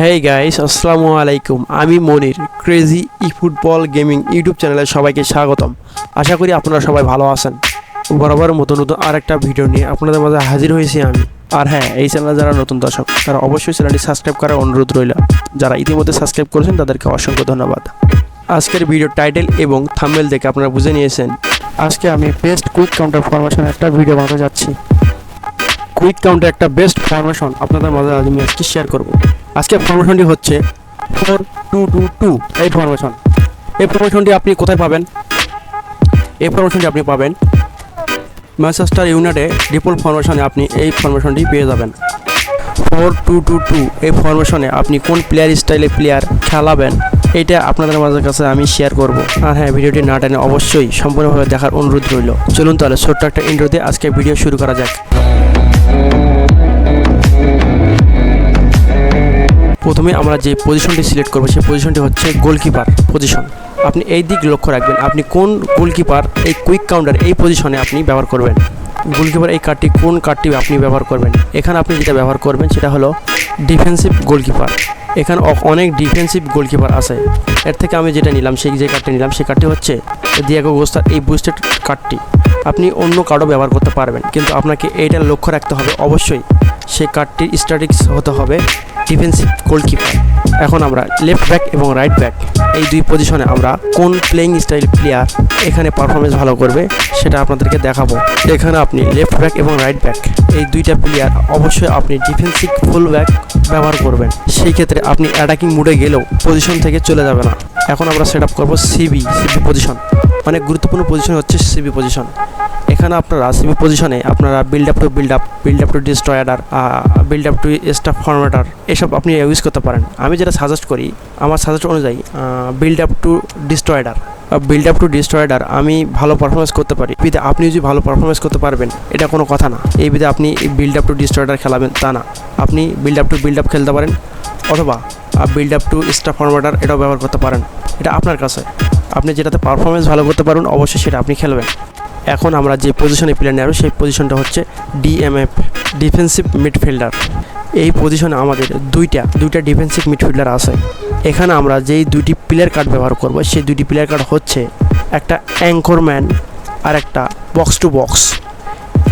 Hey guys আসসালামু আলাইকুম আমি Monir crazy E football gaming YouTube চ্যানেলে সবাইকে স্বাগতম। আশা করি আপনারা সবাই ভালো আছেন। বরাবর মতো নতুন আর একটা ভিডিও নিয়ে আপনাদের মাঝে হাজির হয়েছি আমি। আর হ্যাঁ এই চ্যানেলে যারা নতুন দর্শক, তারা অবশ্যই চ্যানেলটি সাবস্ক্রাইব করার অনুরোধ রইল। যারা ইতিমধ্যে সাবস্ক্রাইব করেছেন, তাদেরকে অসংখ্য ধন্যবাদ। আজকের ভিডিও টাইটেল এবং থাম্বেল দেখে আপনারা বুঝে নিয়েছেন। আজকে আমি বেস্ট কুইক কাউন্টার ফরমেশন একটা ভিডিও বানাতে যাচ্ছি। কুইক কাউন্টার একটা বেস্ট ফরমেশন আপনাদের মাঝে আজ আমি আজকে শেয়ার করব। আজকে ফরমেশনটি হচ্ছে ফোর টু টু টু এই ফরমেশন এই ফরমেশনটি আপনি কোথায় পাবেন? এই ফরমেশনটি আপনি পাবেন ম্যানচেস্টার ইউনাইটে ডিপোল ফরমেশনে আপনি এই ফরমেশনটি পেয়ে যাবেন। ফোর টু টু টু এই ফরমেশনে আপনি কোন প্লেয়ার স্টাইলে প্লেয়ার খেলাবেন এটা আপনাদের মাঝে কাছে আমি শেয়ার করব। আর হ্যাঁ ভিডিওটি না টেনে অবশ্যই সম্পূর্ণভাবে দেখার অনুরোধ রইল। চলুন তাহলে ছোট্ট একটা ইন্ট্রো দিয়ে আজকে ভিডিও শুরু করা যাক। প্রথমে আমরা যে পজিশনটি সিলেক্ট করব, সেই পজিশনটি হচ্ছে গোলকিপার পজিশন আপনি এই দিক লক্ষ্য রাখবেন, আপনি কোন গোলকিপার এই কুইক কাউন্টার এই পজিশনে আপনি ব্যবহার করবেন? গোলকিপার এই কার্ডটি কোন কার্ডটি আপনি ব্যবহার করবেন? এখানে আপনি যেটা ব্যবহার করবেন, সেটা হলো ডিফেন্সিভ গোলকিপার এখানে অনেক ডিফেন্সিভ গোলকিপার আছে। এর থেকে আমি যেটা নিলাম, সেই যে কার্ডটি নিলাম, সেই কার্ডটি হচ্ছে দিয়াগো গোস্তার এই বুস্টেড কার্ডটি। আপনি অন্য কার্ডও ব্যবহার করতে পারবেন, কিন্তু আপনাকে এইটা লক্ষ্য রাখতে হবে অবশ্যই। সেই কার্ডটির স্ট্যাটিক্স হতে হবে ডিফেন্সিভ গোলকিপার এখন আমরা লেফট ব্যাক এবং রাইট ব্যাক এই দুই পজিশনে আমরা কোন প্লেইং স্টাইল প্লেয়ার এখানে পারফরমেন্স ভালো করবে সেটা আপনাদেরকে দেখাবো। এখানে আপনি লেফট ব্যাক এবং রাইট ব্যাক এই দুইটা প্লেয়ার অবশ্যই আপনি ডিফেন্সিভ ফুল ব্যাক ব্যবহার করবেন। সেই ক্ষেত্রে আপনি অ্যাটাকিং মুডে গেলেও পজিশন থেকে চলে যাবে না। এখন আমরা সেট আপ করব সিবি সিবি পজিশন অনেক গুরুত্বপূর্ণ পজিশন হচ্ছে সিবি পজিশন এখানে আপনারা সিবি পজিশনে আপনারা build up to build up build up to destroyer build up to stuff formatter এসব আপনি ইউজ করতে পারেন। আমি যেটা সাজেস্ট করি, আমার সাজেস্ট অনুযায়ী build up to destroyer build up to destroyer আমি ভালো পারফরমেন্স করতে পারি। বিধে আপনি যদি ভালো পারফরমেন্স করতে পারবেন, এটা কোনো কথা না। এই বিধে আপনি বিল্ড আপ টু ডিস্ট্রয়ার খেলাবেন তা না। আপনি build up to build up খেলতে পারেন, অথবা build up to stuff formatter এটাও ব্যবহার করতে পারেন। এটা আপনার কাছে। আপনি যেটাতে পারফরমেন্স ভালো করতে পারবেন, অবশ্যই সেটা আপনি খেলবেন। এখন আমরা যে পজিশনে প্লেয়ার নেব সেই পজিশনটা হচ্ছে ডিএমএফ ডিফেন্সিভ মিডফিল্ডার এই পজিশনে আমাদের দুইটা দুইটা ডিফেন্সিভ মিডফিল্ডার আছে। এখানে আমরা যেই দুইটি প্লেয়ার কার্ড ব্যবহার করব, সেই দুইটি প্লেয়ার কার্ড হচ্ছে একটা অ্যাঙ্করম্যান আর একটা বক্স টু বক্স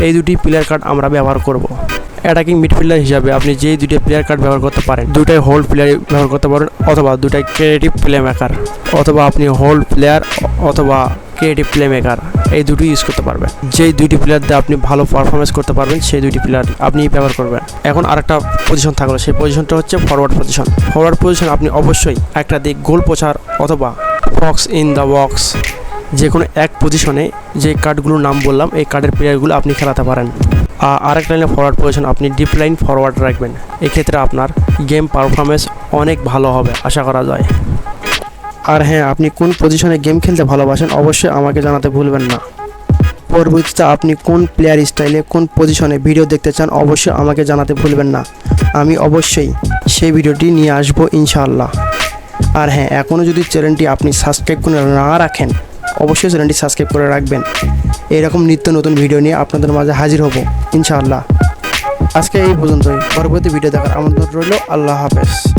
এই দুটি প্লেয়ার কার্ড আমরা ব্যবহার করব। অ্যাটাকিং মিডফিল্ডার হিসাবে আপনি যেই দুটি প্লেয়ার কার্ড ব্যবহার করতে পারেন দুটাই হোল্ড প্লেয়ার ব্যবহার করতে পারেন, অথবা দুটাই ক্রিয়েটিভ প্লে মেকার অথবা আপনি হোল্ড প্লেয়ার অথবা ক্রিয়েটিভ প্লে মেকার এই দুটি ইউজ করতে পারবেন। যেই দুইটি প্লেয়ার দিয়ে আপনি ভালো পারফরমেন্স করতে পারবেন, সেই দুইটি প্লেয়ার আপনি ব্যবহার করবেন। এখন আরেকটা পজিশন থাকল, সেই পজিশনটা হচ্ছে ফরওয়ার্ড পজিশন ফরওয়ার্ড পজিশন আপনি অবশ্যই একটা দিক গোল পোচার অথবা বক্স ইন দ্য বক্স যে কোনো এক পজিশনে যে কার্ডগুলোর নাম বললাম, এই কার্ডের প্লেয়ারগুলো আপনি খেলাতে পারেন। আর আরেক লাইনে ফরওয়ার্ড পজিশন আপনি ডিপ লাইন ফরওয়ার্ড রাখবেন। এক্ষেত্রে আপনার গেম পারফরমেন্স অনেক ভালো হবে, আশা করা যায়। আর হ্যাঁ আপনি কোন পজিশনে গেম খেলতে ভালোবাসেন অবশ্যই আমাকে জানাতে ভুলবেন না। পরবর্তীতে আপনি কোন প্লেয়ার স্টাইলে কোন পজিশনে ভিডিও দেখতে চান অবশ্যই আমাকে জানাতে ভুলবেন না। আমি অবশ্যই সেই ভিডিওটি নিয়ে আসব ইনশাআল্লাহ। আর হ্যাঁ এখনও যদি চ্যানেলটি আপনি সাবস্ক্রাইব করে না রাখেন, অবশ্যই চ্যানেলটি সাবস্ক্রাইব করে রাখবেন। এরকম নিত্য নতুন ভিডিও নিয়ে আপনাদের মাঝে হাজির হব ইনশাআল্লাহ। আজকে এই পর্যন্তই। পরবর্তী ভিডিও দেখার আমন্ত্রণ রইল। আল্লাহ হাফেজ।